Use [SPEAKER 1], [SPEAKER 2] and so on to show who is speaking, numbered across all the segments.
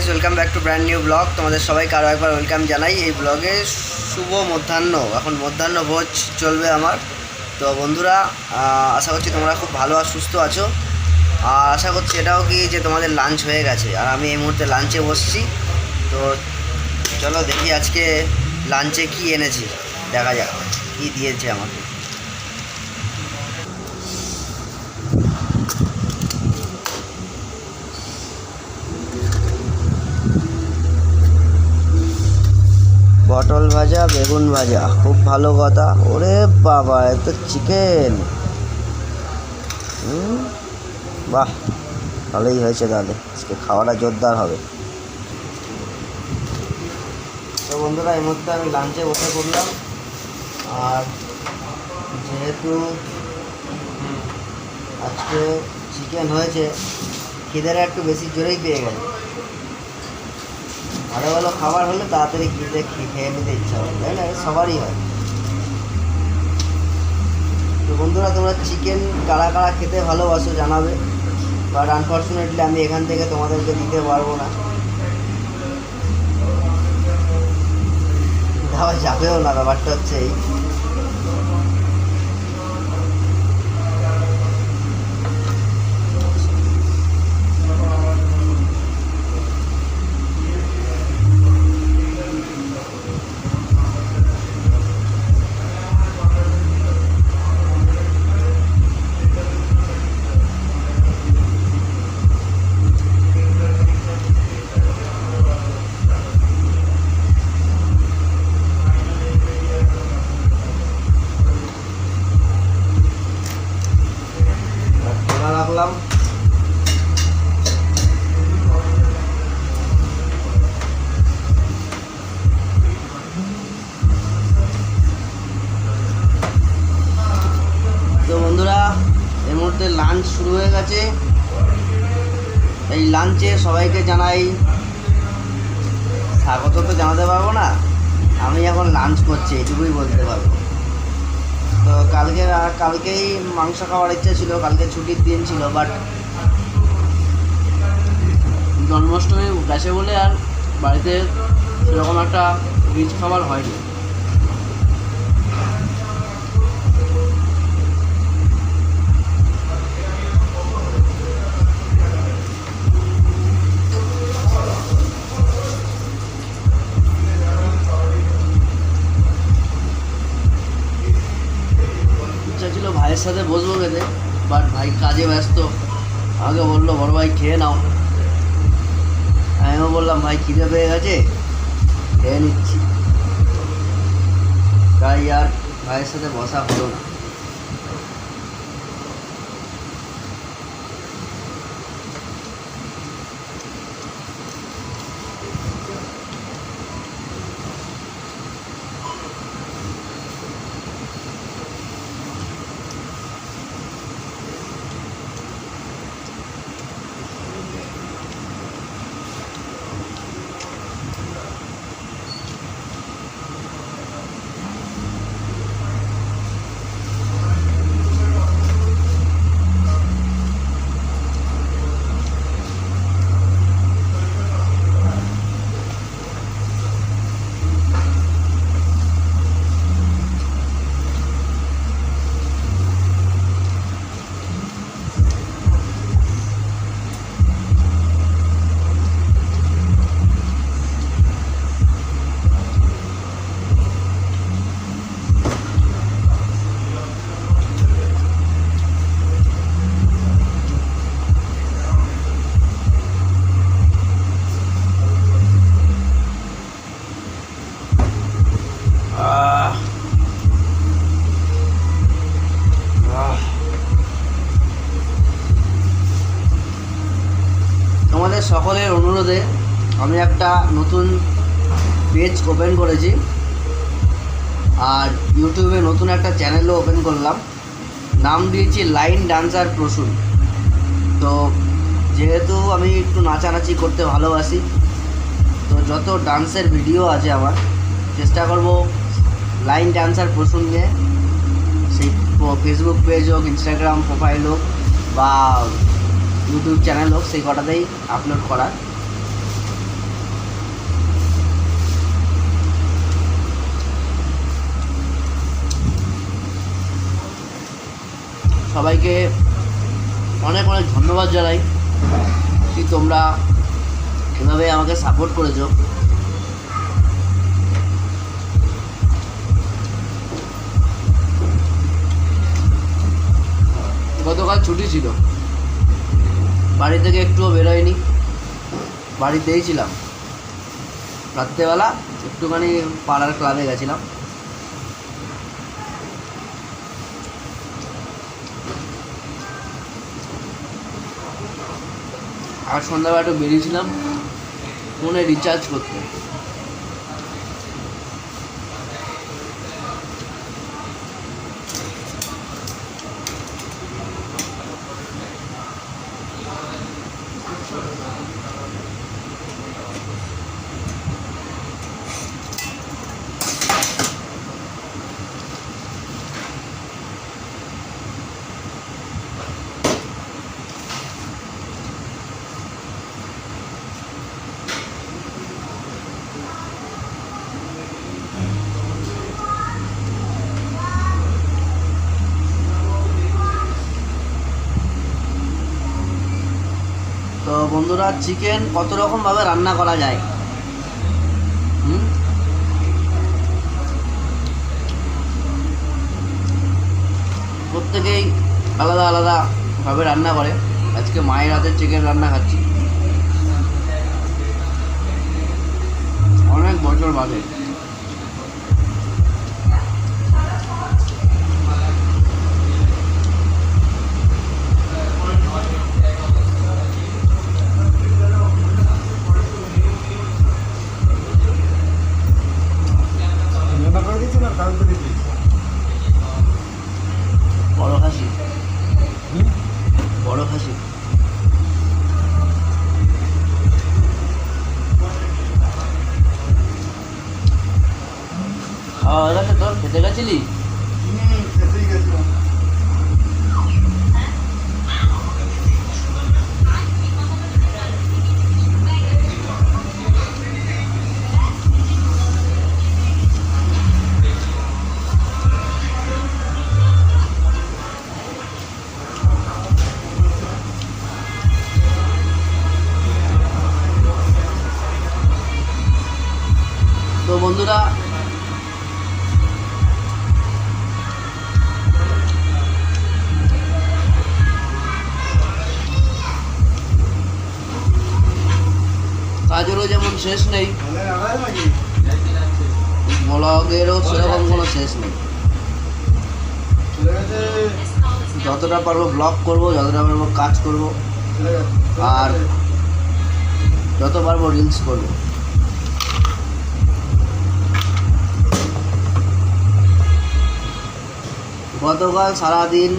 [SPEAKER 1] Guys welcome back to brand new blog তোমাদের সবাইকে আরও একবার ওয়েলকাম জানাই। এই ব্লগে শুভ মধ্যাহ্ন। এখন মধ্যাহ্ন ভোজ চলবে আমার। তো বন্ধুরা আশা করছি তোমরা খুব ভালো আর সুস্থ আছো। আর আশা করছি এটাও কি যে তোমাদের লাঞ্চ হয়ে গেছে। আর আমি এই মুহূর্তে লাঞ্চে বসছি। তো চলো দেখি আজকে লাঞ্চে কি এনেছি। দেখা যাক কি দিয়েছে আমাকে। পটল ভাজা, বেগুন ভাজা। খুব ভালো কথা। ওরে বাবা এত চিকেন বাহ, ভালোই হয়েছে তাহলে। আজকে খাওয়াটা জোরদার হবে। তো বন্ধুরা, এই মুহূর্তে আমি লাঞ্চে বসে পড়লাম। আর যেহেতু আজকে চিকেন হয়েছে, খিদেটা একটু বেশি জোরেই পেয়ে গেছে। ভালো ভালো খাবার হলে তাড়াতাড়ি গিয়ে খে- খেয়ে নিতে ইচ্ছা হয় তাই না? সবারই হয়। তো বন্ধুরা, তোমরা চিকেন কারা কাড়া খেতে ভালোবাসো জানাবে বাট আনফর্চুনেটলি আমি এখান থেকে তোমাদেরকে দিতে পারব না। দেওয়া যাবেও না, ব্যাপারটা হচ্ছে এই। রাখলাম তো বন্ধুরা, এই মুহূর্তে লাঞ্চ শুরু হয়ে গেছে। এই লাঞ্চে সবাইকে জানাই, স্বাগত তো জানাতে পারব না। আমি এখন লাঞ্চ করছি এটুকুই বলতে পারব। তো কালকে কালকেই মাংস খাওয়ার ইচ্ছা ছিল, কালকে ছুটির দিন ছিল বাট জন্মাষ্টমী গেছে বলে আর বাড়িতে সেরকম একটা রিচ খাবার হয়নি। ভাইয়ের সাথে বসবো খেতে? বাট ভাই কাজে ব্যস্ত। আমাকে বলল, বড় ভাই, খেয়ে নাও। আমিও বললাম, ভাই, খিদে পেয়ে গেছে? খেয়ে নিচ্ছি। তাই আর ভাইয়ের সাথে বসা হলো না। একটা নতুন পেজ ওপেন করেছি। আর ইউটিউবে নতুন একটা চ্যানেলও ওপেন করলাম। নাম দিয়েছি লাইন ডান্সার প্রসূন তো যেহেতু আমি একটু নাচানাচি করতে ভালোবাসি, তো যত ডান্সের ভিডিও আছে আমার, চেষ্টা করব লাইন ডান্সার নিয়ে। সেই ফেসবুক পেজ হোক ইনস্টাগ্রাম প্রোফাইল হোক বা ইউটিউব চ্যানেল হোক, সেই কটাতেই আপলোড করার। সবাইকে অনেক অনেক ধন্যবাদ জানাই কি তোমরা এভাবে আমাকে সাপোর্ট করেছ। গতকাল ছুটি ছিল। বাড়ি থেকে একটুও বেরোয়নি। বাড়িতেই ছিলাম। রাত্রেবেলা একটুখানি পাড়ার ক্লাবে গেছিলাম। আর সন্ধ্যাবেলা একটু বেরিয়েছিলাম ফোনে রিচার্জ করতে। তো বন্ধুরা চিকেন কত রকমভাবে রান্না করা যায়? প্রত্যেকেই আলাদা আলাদা ভাবে রান্না করে। আজকে মায়ের হাতের চিকেন রান্না খাচ্ছি। অনেক বছর বাদে। বন্ধুরা। কাজেরও যেমন শেষ নেই, ব্লগেরও সেরকম কোনো শেষ নেই। যতটা পারব ব্লগ করব, যতটা পারব কাজ করব, আর যত পারব রিলস করব। গতকাল সারাদিন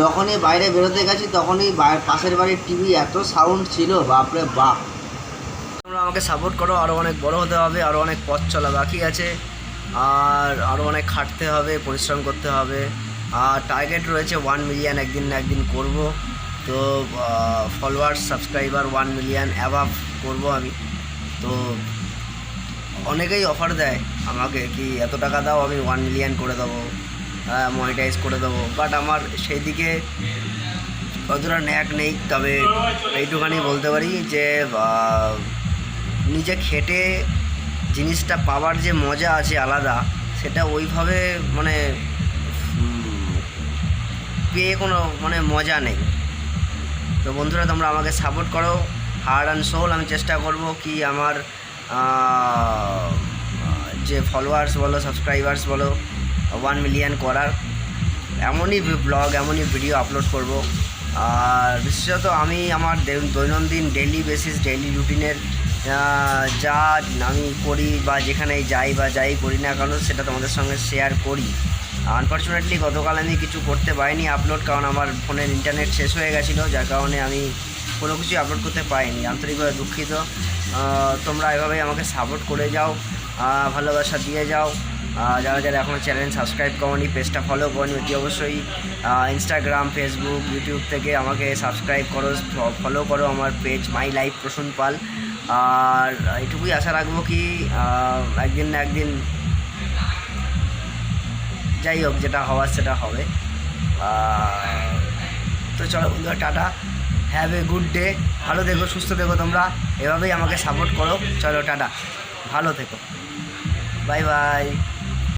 [SPEAKER 1] যখনই বাইরে বেরোতে গেছি, তখনই পাশের বাড়ির টিভি এত সাউন্ড ছিল, বাপরে বাপ। তোমরা আমাকে সাপোর্ট করো আরও অনেক বড় হতে হবে আরও অনেক পথ চলা বাকি আছে, আর আরও অনেক খাটতে হবে, পরিশ্রম করতে হবে। আর টার্গেট রয়েছে ওয়ান মিলিয়ন একদিন না একদিন করব। তো ফলোয়ার্স সাবস্ক্রাইবার ওয়ান মিলিয়ন অ্যাভাব করব আমি। তো, অনেকেই অফার দেয় আমাকে কি এত টাকা দাও, আমি ওয়ান মিলিয়ন করে দেবো। মনিটাইজ করে দেবো। বাট আমার সেই দিকে অতটা ন্যাক নেই। তবে এইটুখানি বলতে পারি যে নিজে খেটে জিনিসটা পাওয়ার যে মজা আছে আলাদা, সেটা ওইভাবে মানে পেয়ে কোনো মানে মজা নেই। তো বন্ধুরা, তোমরা আমাকে সাপোর্ট করো। হার্ড অ্যান্ড সোল আমি চেষ্টা করব কি আমার যে ফলোয়ার্স বলো সাবস্ক্রাইবার্স বলো ওয়ান মিলিয়ন করার এমনই ব্লগ এমনই ভিডিও আপলোড করব। আর বিশেষত আমি আমার দৈনন্দিন ডেইলি বেসিস ডেইলি রুটিনের যা আমি করি বা যেখানে যাই বা যাই করি না কেন সেটা তোমাদের সঙ্গে শেয়ার করি। আনফর্চুনেটলি গতকাল আমি কিছু করতে পারিনি আপলোড কারণ আমার ফোনের ইন্টারনেট শেষ হয়ে গেছিল, যার কারণে আমি কোনো কিছুই আপলোড করতে পারিনি। আন্তরিকভাবে দুঃখিত। তোমরা এভাবেই আমাকে সাপোর্ট করে যাও ভালোবাসা দিয়ে যাও। যারা যারা এখনও চ্যানেল সাবস্ক্রাইব করনি পেজটা ফলো করনি, অতি অবশ্যই ইনস্টাগ্রাম ফেসবুক ইউটিউব থেকে আমাকে সাবস্ক্রাইব করো ফলো করো আমার page my life Prasun Pal. আর এটুকুই আশা রাখব কি একদিন না একদিন যাই হোক, যেটা হওয়ার সেটা হবে। তো চলো বন্ধুরা, tata. Have a good day ভালো থেকো, সুস্থ থেকো তোমরা। এভাবেই আমাকে সাপোর্ট করো। চলো, টাটা। ভালো থেকো। Bye bye